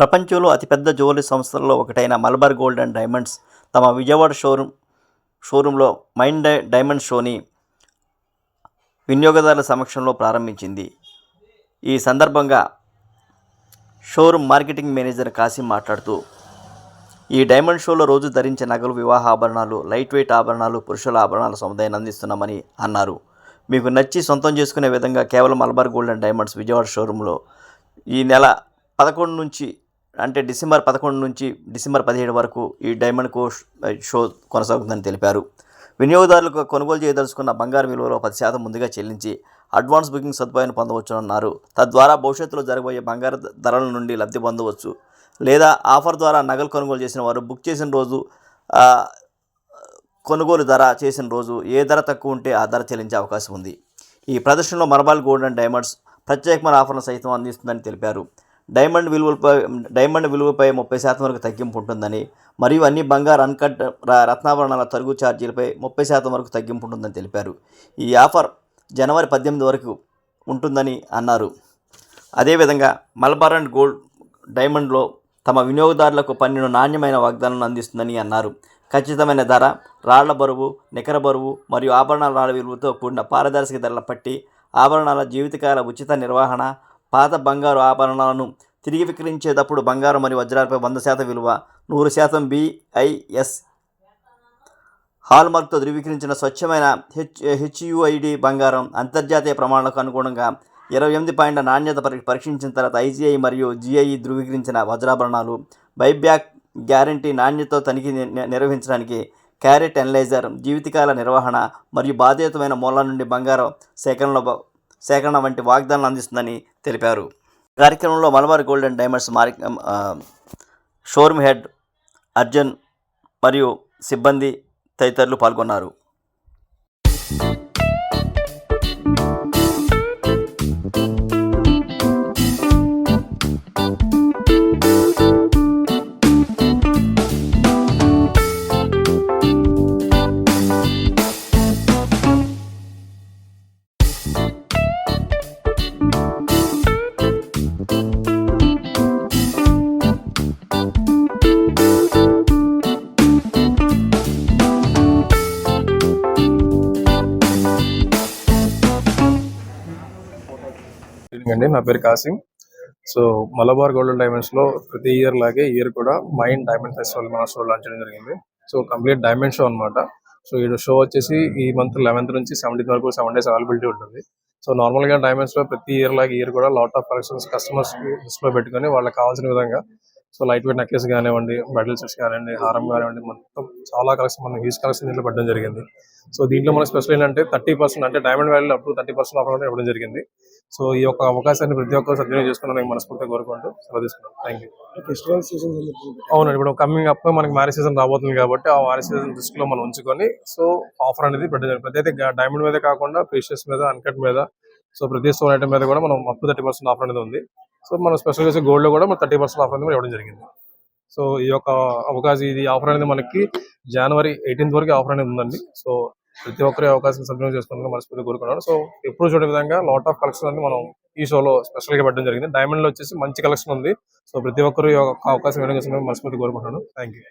ప్రపంచంలో అతిపెద్ద జ్యువెలరీ సంస్థలలో ఒకటైన మలబార్ గోల్డ్ అండ్ డైమండ్స్ తమ విజయవాడ షోరూమ్ షోరూంలో మైండ్ డై డైమండ్ షోని వినియోగదారుల సమక్షంలో ప్రారంభించింది. ఈ సందర్భంగా షోరూమ్ మార్కెటింగ్ మేనేజర్ కాసిం మాట్లాడుతూ ఈ డైమండ్ షోలో రోజు ధరించే నగలు వివాహ ఆభరణాలు లైట్ వెయిట్ ఆభరణాలు పురుషుల ఆభరణాల సముదాయాన్ని అందిస్తున్నామని అన్నారు. మీకు నచ్చి సొంతం చేసుకునే విధంగా కేవలం Malabar gold and diamonds Vijayawada షోరూంలో ఈ నెల పదకొండు నుంచి అంటే డిసెంబర్ పదకొండు నుంచి డిసెంబర్ పదిహేడు వరకు ఈ డైమండ్ కో షో కొనసాగుతుందని తెలిపారు. వినియోగదారులకు కొనుగోలు చేయదలుచుకున్న బంగారు విలువలో పది శాతం ముందుగా చెల్లించి అడ్వాన్స్ బుకింగ్ సదుపాయాన్ని పొందవచ్చునన్నారు. తద్వారా భవిష్యత్తులో జరగబోయే బంగారు ధరల నుండి లబ్ధి పొందవచ్చు. లేదా ఆఫర్ ద్వారా నగలు కొనుగోలు చేసిన వారు బుక్ చేసిన రోజు కొనుగోలు ధర చేసిన రోజు ఏ ధర తక్కువ ఉంటే ఆ ధర చెల్లించే అవకాశం ఉంది. ఈ ప్రదర్శనలో మర్బాల్ గోల్డ్ అండ్ డైమండ్స్ ప్రత్యేకమైన ఆఫర్ను సైతం అందిస్తుందని తెలిపారు. డైమండ్ విలువలపై డైమండ్ విలువపై ముప్పై శాతం వరకు తగ్గింపు ఉంటుందని మరియు అన్ని బంగారు అన్కట్ ర- రత్నాభరణాల తరుగు ఛార్జీలపై ముప్పై శాతం వరకు తగ్గింపు ఉంటుందని తెలిపారు. ఈ ఆఫర్ జనవరి పద్దెనిమిది వరకు ఉంటుందని అన్నారు. అదేవిధంగా మలబార్ అండ్ గోల్డ్ డైమండ్లో తమ వినియోగదారులకు పన్నెండు నాణ్యమైన వాగ్దానాలను అందిస్తుందని అన్నారు. ఖచ్చితమైన ధర రాళ్ళ బరువు నికర బరువు మరియు ఆభరణాల రాళ్ళ విలువతో కూడిన పారదర్శక ధరల పట్టి ఆభరణాల జీవితకాల ఉచిత నిర్వహణ పాత బంగారు ఆభరణాలను తిరిగి విక్రయించేటప్పుడు బంగారం మరియు వజ్రాలపై వంద శాతం విలువ నూరు శాతం బిఐఎస్ హాల్మార్క్తో ధృవీకరించిన స్వచ్ఛమైన హెచ్ హెచ్యుఐడి బంగారం అంతర్జాతీయ ప్రమాణాలకు అనుగుణంగా ఇరవై ఎనిమిది పాయింట్ల నాణ్యత పరీక్షించిన తర్వాత ఐజీఐ మరియు జిఐఈ ధృవీకరించిన వజ్రాభరణాలు బైబ్యాక్ గ్యారంటీ నాణ్యతతో తనిఖీ నిర్వహించడానికి క్యారెట్ ఎనలైజర్ జీవితకాల నిర్వహణ మరియు బాధ్యతమైన మూలాల నుండి బంగారం సేకరణలో సేకరణ వంటి వాగ్దానాలు అందిస్తుందని తెలిపారు. కార్యక్రమంలో మలబార్ గోల్డ్ అండ్ డైమండ్స్ మారి షోరూమ్ హెడ్ అర్జున్ మరియు సిబ్బంది తదితరులు పాల్గొన్నారు. అండి. నా పేరు కాసిం. సో మలబార్ గోల్డెన్ డైమండ్స్లో ప్రతి ఇయర్ లాగే ఇయర్ కూడా మైండ్ డైమండ్ ఫెస్టివల్ మన షో లాంచ్ చేయడం జరిగింది. సో కంప్లీట్ డైమండ్ షో అన్నమాట. సో ఈ షో వచ్చేసి ఈ మంత్ లెవెన్త్ నుంచి సెవెంటీన్త్ వరకు సెవెన్ డేస్ అవైలబిలిటీ ఉంటుంది. సో నార్మల్గా లో ప్రతి ఇయర్ లాగా ఇయర్ కూడా లాట్ ఆఫ్ కలెక్షన్స్ కస్టమర్స్ లిస్ట్లో పెట్టుకొని వాళ్ళకి కావాల్సిన విధంగా సో లైట్ వెయిట్ నెక్లెస్ కానివ్వండి బ్రైడల్ సెట్స్ కానివ్వండి హారం కానివ్వండి మొత్తం చాలా కలెక్షన్ మనం హ్యూజ్ కలెక్షన్ దీంట్లో పెట్టడం జరిగింది. సో దీంట్లో మన స్పెషల్ ఏంటంటే థర్టీ పర్సెంట్ అంటే డైమండ్ వాల్యూ అప్పుడు థర్టీ పర్సెంట్ ఆఫర్ ఇవ్వడం జరిగింది. సో ఈ యొక్క అవకాశాన్ని ప్రతి ఒక్కరు సద్వినియోగం చేసుకున్నాను మనస్ఫూర్తిగా కోరుకుంటూ సెలవు తీసుకున్నాను థ్యాంక్ యూ ఫెస్టివల్ సీజన్ సందర్భంగా అవునండి ఇప్పుడు కమింగ్ అప్ మనకి మ్యారేజ్ సీజన్ రాబోతుంది కాబట్టి ఆ మ్యారేజ్ సీజన్ దృష్టిలో మనం ఉంచుకొని సో ఆఫర్ అనేది పెట్టడం ప్రతి అయితే డైమండ్ మీద కాకుండా ప్రీషియస్ మీద అన్కట్ మీద సో ప్రతి స్టోన్ ఐటమ్ మీద కూడా మనం అప్ థర్టీ పర్సెంట్ ఆఫర్ అనేది ఉంది. సో మనం స్పెషల్ చేసే గోల్డ్లో కూడా మనం థర్టీ పర్సెంట్ ఆఫర్ అనేది ఇవ్వడం జరిగింది. సో ఈ యొక్క అవకాశం ఇది ఆఫర్ అనేది మనకి జనవరి ఎయిటీన్త్ వరకు ఆఫర్ అనేది ఉందండి. సో ప్రతి ఒక్కరి అవకాశం సద్వినియోగం చేసుకోవాలని మనస్ఫూర్తి కోరుకున్నాను సో ఎప్పుడు చూడే విధంగా లాట్ ఆఫ్ కలెక్షన్ అనేది మనం ఈ షోలో స్పెషల్గా పెట్టడం జరిగింది. డైమండ్లో వచ్చేసి మంచి కలెక్షన్ ఉంది. సో ప్రతి ఒక్కరు ఈ యొక్క అవకాశం వినియోగించుకోవాలని మనస్ఫూర్తి కోరుకుంటున్నాను. Thank you